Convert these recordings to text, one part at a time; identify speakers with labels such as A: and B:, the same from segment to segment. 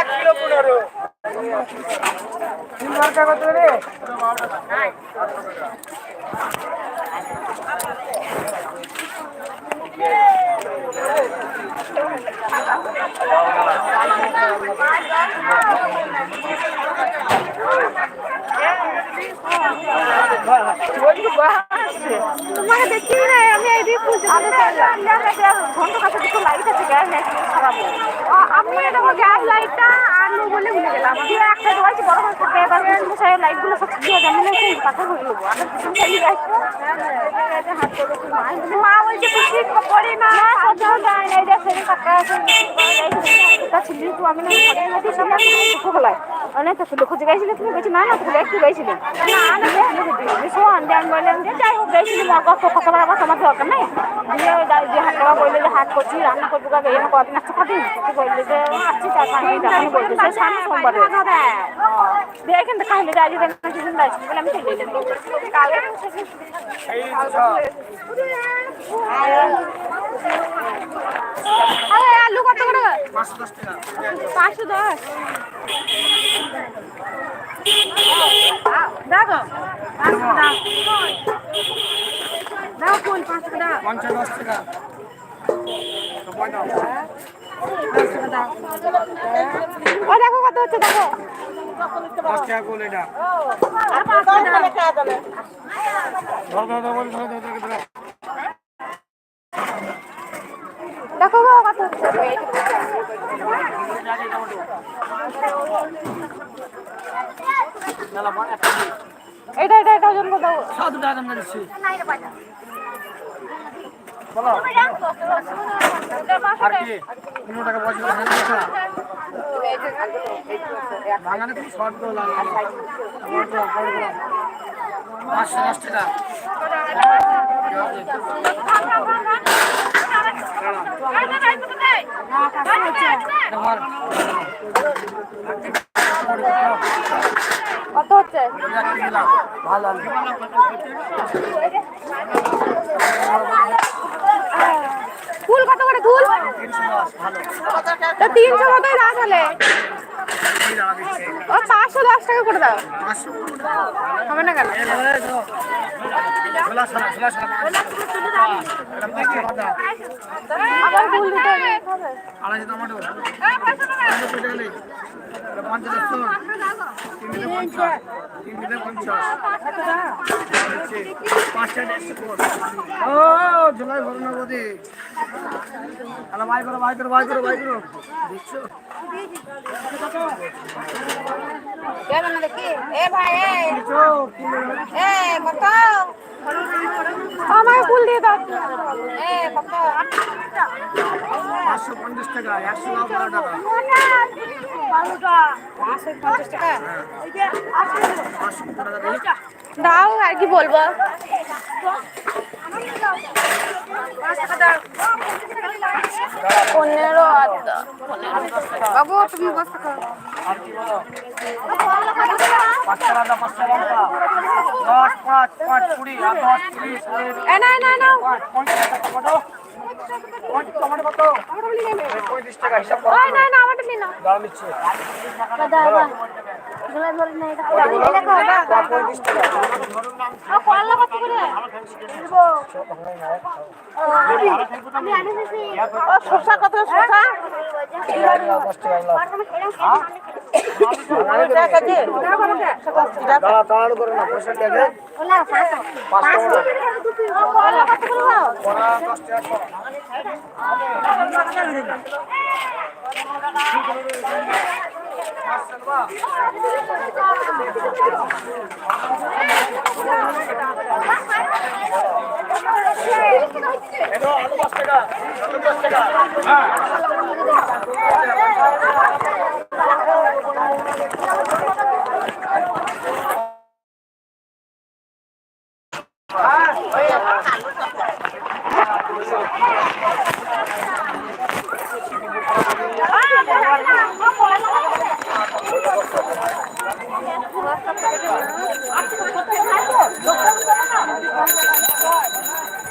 A: এক কিলো পনেরো। কত রে?
B: তোমাকে দেখি না আমি এদিকে খুঁজে ঘণ্টা কাছে দুটো লাইট আছে গ্যাস লাইট খারাপ আমি এটা গ্যাস লাইটটা আনব বলে ভুলে গেলাম দিয়ে একটা দোয়াইছি বড় করে থাকে এবার সেই লাইটগুলো সব দিয়ে দেয় মানে সেই পাথর হয়ে নেব আর পিছন চালিয়ে মা বলছে পিছিয়ে পড়ে না সহ্য যায় না এই দেখ সেদিন কাকা তা ছিল তো আমি না ঘরে মধ্যে ছিলাম ছোটবেলায় অনেক তো খুঁজে গেছিলে তুমি বলছি না না তুমি একটু গেছিলে না না শোন দেন বললাম যে যাই হোক গেছিলি মর কষ্ট ফসল আবার আমার দরকার নেই। দিয়ে হাট করা বললে যে হাট করছি রান্না করব কাকে এনে কদিন আসতে কদিন বললে যে আসছি চার পাঁচ দিন আমি বলছি সামনে সোমবারে দিয়ে এখান থেকে খাইলে যাই যদি আমি কিছু বলে আমি চলে এলাম কালে আরে আলু কত করে পাঁচশো দশ দেখো দাও দাও পাঁচশো দাও
A: পঞ্চাশ দশ টাকা
B: ও দেখো কত হচ্ছে দেখো
A: দশ টাকা করে এটা ধর ধর ধর বল, ধর ধর ধর ধর
B: দেখো কত এটা এটা এটা ওজন কত
A: সাত টাকা দিচ্ছি পাঁচশো দশ টাকা
B: কত হচ্ছে
A: ভালো।
B: ফুল কত করে ফুল তো তিনশো মতোই দাম হলে ও পাঁচশো দশ টাকা করে দাও। হবে না কেন আবার ফুল দিতে হবে
A: আড়াইশো টমেটো। ও জুলাই ভরো না বদি হ্যালো বাই করো বাই করো বাই করো বাই করো। দেখছ
B: আমাকে ফুল দিয়ে দাও।
A: পাঁচশো পঞ্চাশ টাকা একশো বারো টাকা। পাঁচশো টাকা?
B: দাও আর কি বলব? পনেরো বাবু তুমি বসে। খাও
A: পঁয়ত্রিশ টাকা হিসাব করো
B: ওই শসা কত শসা
A: দশ টাকা টাকা টাকা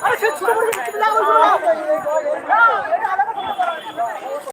B: আরে সে ছোট বড়